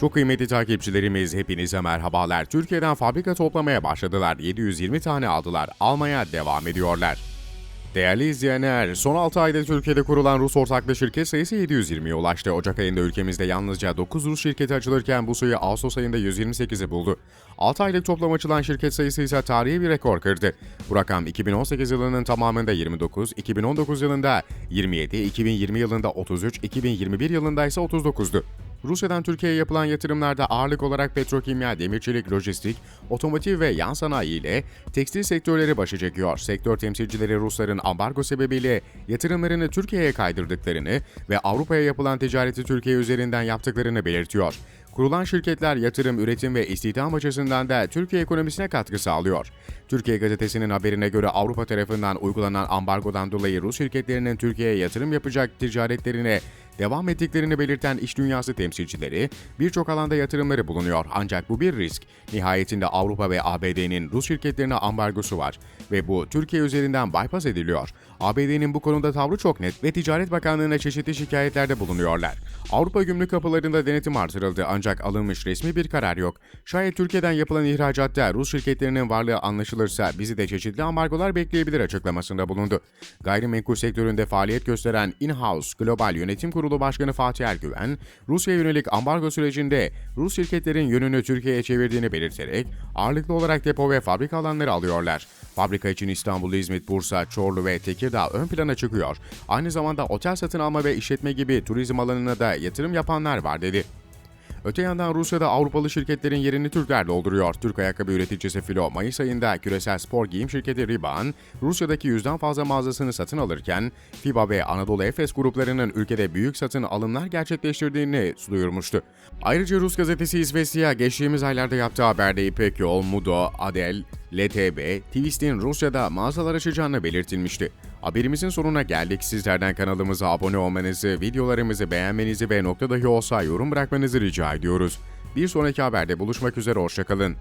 Çok kıymetli takipçilerimiz hepinize merhabalar. Türkiye'den fabrika toplamaya başladılar. 720 tane aldılar. Almaya devam ediyorlar. Değerli izleyenler, son 6 ayda Türkiye'de kurulan Rus ortaklı şirket sayısı 720'ye ulaştı. Ocak ayında ülkemizde yalnızca 9 Rus şirketi açılırken bu sayı Ağustos ayında 128'i buldu. 6 aylık toplam açılan şirket sayısı ise tarihi bir rekor kırdı. Bu rakam 2018 yılının tamamında 29, 2019 yılında 27, 2020 yılında 33, 2021 yılında ise 39'du. Rusya'dan Türkiye'ye yapılan yatırımlarda ağırlık olarak petrokimya, demirçilik, lojistik, otomotiv ve yan sanayi ile tekstil sektörleri başı çekiyor. Sektör temsilcileri Rusların ambargo sebebiyle yatırımlarını Türkiye'ye kaydırdıklarını ve Avrupa'ya yapılan ticareti Türkiye üzerinden yaptıklarını belirtiyor. Kurulan şirketler yatırım, üretim ve istihdam açısından da Türkiye ekonomisine katkı sağlıyor. Türkiye gazetesinin haberine göre Avrupa tarafından uygulanan ambargodan dolayı Rus şirketlerinin Türkiye'ye yatırım yapacak ticaretlerine devam ettiklerini belirten iş dünyası temsilcileri birçok alanda yatırımları bulunuyor ancak bu bir risk. Nihayetinde Avrupa ve ABD'nin Rus şirketlerine ambargosu var ve bu Türkiye üzerinden bypass ediliyor. ABD'nin bu konuda tavrı çok net ve Ticaret Bakanlığı'na çeşitli şikayetlerde bulunuyorlar. Avrupa gümrük kapılarında denetim artırıldı ancak alınmış resmi bir karar yok. Şayet Türkiye'den yapılan ihracatta Rus şirketlerinin varlığı anlaşılırsa bizi de çeşitli ambargolar bekleyebilir açıklamasında bulundu. Gayrimenkul sektöründe faaliyet gösteren In-House Global Yönetim Kurulu Başkanı Fatih Ergüven, Rusya'ya yönelik ambargo sürecinde Rus şirketlerin yönünü Türkiye'ye çevirdiğini belirterek ağırlıklı olarak depo ve fabrika alanları alıyorlar. Fabrika için İstanbul, İzmit, Bursa, Çorlu ve Tekirdağ ön plana çıkıyor. Aynı zamanda otel satın alma ve işletme gibi turizm alanına da yatırım yapanlar var dedi. Öte yandan Rusya'da Avrupalı şirketlerin yerini Türkler dolduruyor. Türk ayakkabı üreticisi Filo, Mayıs ayında küresel spor giyim şirketi Riban, Rusya'daki yüzden fazla mağazasını satın alırken, FIBA ve Anadolu Efes gruplarının ülkede büyük satın alımlar gerçekleştirdiğini duyurmuştu. Ayrıca Rus gazetesi İzvestiya geçtiğimiz aylarda yaptığı haberde İpek Yol, Mudo, Adel, LTB, Twist'in Rusya'da mağazalar açacağını belirtilmişti. Haberimizin sonuna geldik. Sizlerden kanalımıza abone olmanızı, videolarımızı beğenmenizi ve nokta dahi olsa yorum bırakmanızı rica ediyoruz. Bir sonraki haberde buluşmak üzere, hoşçakalın.